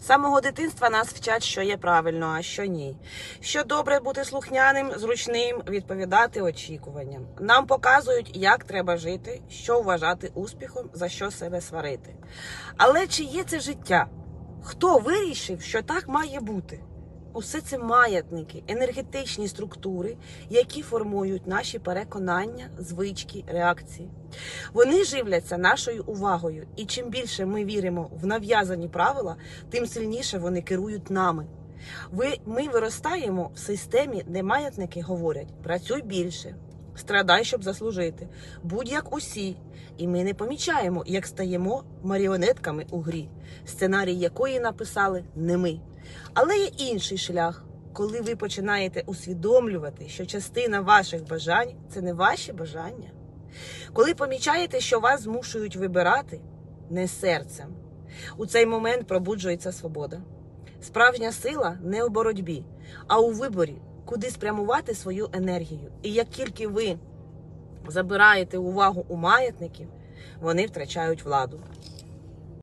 З самого дитинства нас вчать, що є правильно, а що ні. Що добре бути слухняним, зручним, відповідати очікуванням. Нам показують, як треба жити, що вважати успіхом, за що себе сварити. Але чи є це життя? Хто вирішив, що так має бути? Усе це маятники, енергетичні структури, які формують наші переконання, звички, реакції. Вони живляться нашою увагою, і чим більше ми віримо в нав'язані правила, тим сильніше вони керують нами. Ви, ми виростаємо в системі, де маятники говорять: працюй більше, страдай, щоб заслужити, будь як усі. І ми не помічаємо, як стаємо маріонетками у грі, сценарій якої написали не ми. Але є інший шлях, коли ви починаєте усвідомлювати, що частина ваших бажань це не ваші бажання. Коли помічаєте, що вас змушують вибирати не серцем, у цей момент пробуджується свобода. Справжня сила не у боротьбі, а у виборі, куди спрямувати свою енергію. І як тільки ви забираєте увагу у маятників, вони втрачають владу.